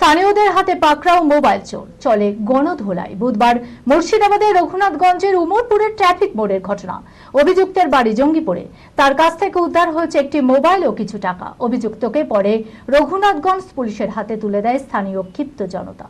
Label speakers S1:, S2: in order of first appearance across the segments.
S1: স্থানীয়দের হাতে পাকড়াও মোবাইল চোর। চলে গণধোলাই। বুধবার মুর্শিদাবাদের রঘুনাথগঞ্জের উমরপুরের ট্রাফিক মোড়ের ঘটনা। অভিযুক্তের বাড়ি জঙ্গিপুরে। তার কাছ থেকে উদ্ধার হয়েছে একটি মোবাইল ও কিছু টাকা। অভিযুক্তকে পরে রঘুনাথগঞ্জ পুলিশের হাতে তুলে দেয় স্থানীয় ক্ষিপ্ত জনতা।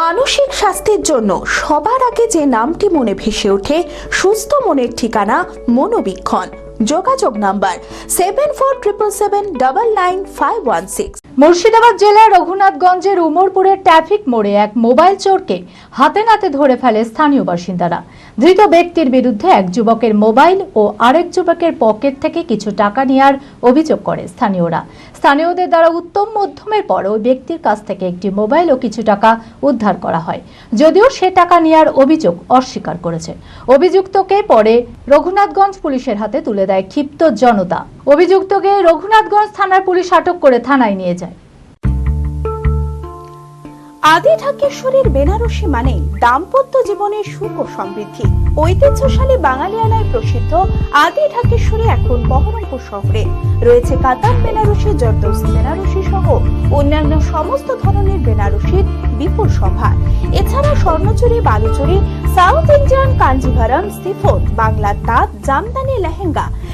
S2: মানসিক স্বাস্থ্যের জন্য সবার আগে যে নামটি মনে ভেসে ওঠে, সুস্থ মনের ঠিকানা মনোবীক্ষণ। যোগাযোগ number seven four triple seven double nine five one six
S1: Murshidabad জেলার রঘুনাথগঞ্জের উমরপুরের ট্রাফিক মোড়ে এক মোবাইল চোরকে হাতে নাতে ধরে ফেলে স্থানীয় বাসিন্দারা। ধৃত ব্যক্তির বিরুদ্ধে এক যুবকের মোবাইল ও আরেক যুবকের পকেট থেকে কিছু টাকা নেওয়ার অভিযোগ করে স্থানীয়রা। স্থানীয়দের দ্বারা উত্তম মধ্যমের পর ওই ব্যক্তির কাছ থেকে একটি মোবাইল ও কিছু টাকা উদ্ধার করা হয়। যদিও সে টাকা নেওয়ার অভিযোগ অস্বীকার করেছে। অভিযুক্তকে পরে রঘুনাথগঞ্জ পুলিশের হাতে তুলে দেয় ক্ষিপ্ত জনতা। অভিযুক্তকে রঘুনাথগঞ্জ থানার পুলিশ আটক করে থানায় নিয়ে যায়।
S2: আদি ঢাকেশ্বরীর বেনারসি মানে দাম্পত্য জীবনের সুখ ও সমৃদ্ধি। ঐতিহ্যশালী বাঙালিয়ানায় প্রসিদ্ধ আদি ঢাকেশ্বরী এখন বহরমপুর শহরে। রয়েছে কাতার বেনারসি জর্দৌসি বেনারসি সহ অন্যান্য সমস্ত ধরনের বেনারসির বিপুল সভা। এছাড়া Swarnachari, Baluchari, south Indian Kanjivaram chiffon বাংলার তাঁত, জামদানি, লেহেঙ্গা